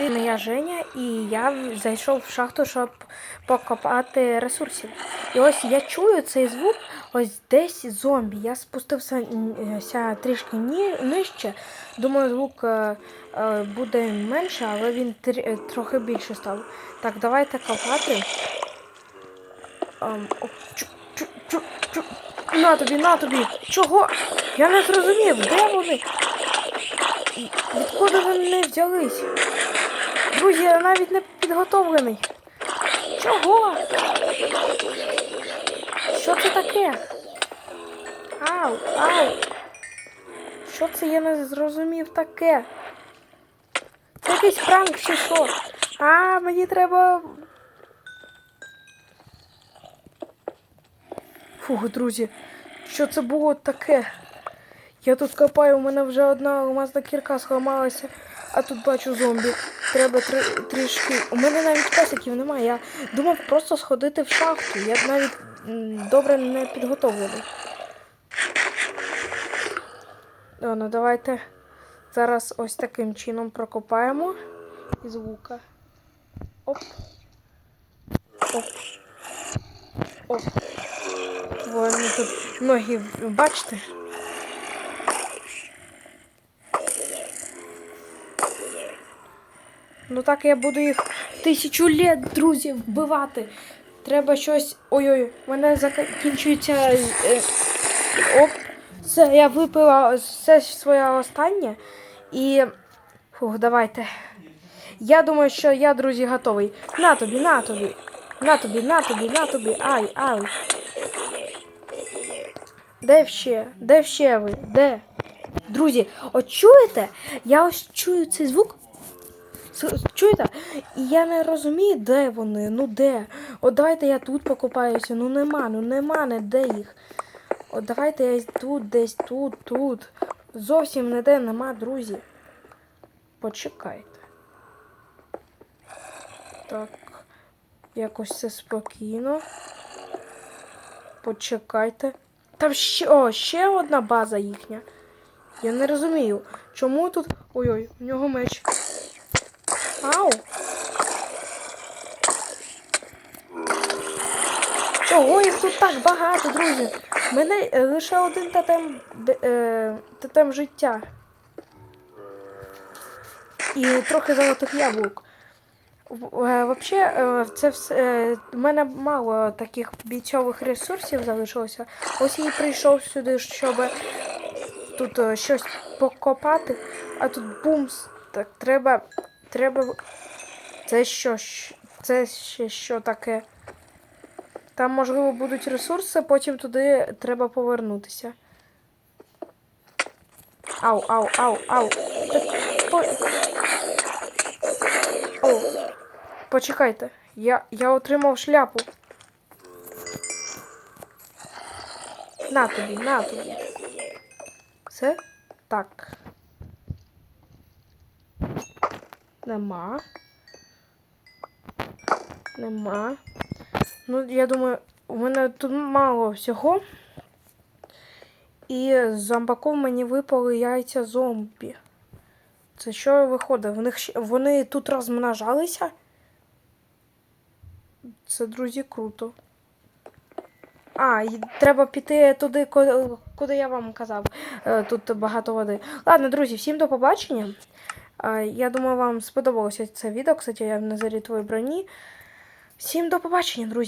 Я Женя, і я зайшов в шахту, щоб покопати ресурсів. І ось я чую цей звук, ось десь зомбі. Я спустився трішки нижче. Думаю, звук е, е, буде менше, але він е, трохи більше став. Так, давайте копати. Ем. На тобі, на тобі! Чого? Я не зрозумів, де вони? Відкуди вони взялись? Друзі, я навіть не підготовлений. Чого? Що це таке? Ау, ау. Що це я не зрозумів таке? Це якийсь пранк чи що? А, мені треба. Фух, друзі, що це було таке? Я тут копаю, у мене вже одна алмазна кірка схламалася, а тут бачу зомбі. Треба три, трішки. У мене навіть песиків немає. Я думав просто сходити в шахту. Я навіть добре не підготовлений. Ну давайте зараз ось таким чином прокопаємо із лука. Оп. Оп. Оп. Вони тут ноги, бачите? Ну так я буду їх тисячу літ, друзі, вбивати. Треба щось. Ой-ой, в мене закінчується. Е... Оп. Все, я випила все своє останнє. І. Фух, давайте. Я думаю, що я, друзі, готовий. На тобі, на тобі. На тобі, на тобі, на тобі. Ай, ай. Де ще? Де ще ви? Де? Друзі, от чуєте? Я ось чую цей звук. Чуєте? Я не розумію, де вони, ну де. От давайте я тут покопаюся. Ну нема, ну нема, не де їх. От давайте я тут, десь тут, тут. Зовсім не де нема, друзі. Почекайте. Так. Якось все спокійно. Почекайте. Там ще, о, ще одна база їхня. Я не розумію, чому тут. Ой-ой, у нього меч. Ау. Чого їх тут так багато, друзі? У мене е, лише один тотем, е, тотем життя. І трохи золотих яблук. Взагалі, це все. е, У мене мало таких бійцьових ресурсів залишилося. Ось я прийшов сюди, щоб тут е, щось покопати, а тут бумс. Так, треба. Треба. Це що? Це ще що таке? Там, можливо, будуть ресурси, потім туди треба повернутися. Ау, ау, ау, ау. По... О, почекайте. Я, я отримав шляпу. На тобі, на тобі. Все? Так. Нема. Нема. Ну, я думаю, у мене тут мало всього. І з зомбаком мені випали яйця зомбі. Це що виходить? В них вони тут розмножалися? Це, друзі, круто. А, треба піти туди, куди я вам казав. Е, Тут багато води. Ладно, друзі, всім до побачення. Я думаю, вам сподобалося це відео. Кстати, я в Назарі твоїй броні. Всім до побачення, друзі.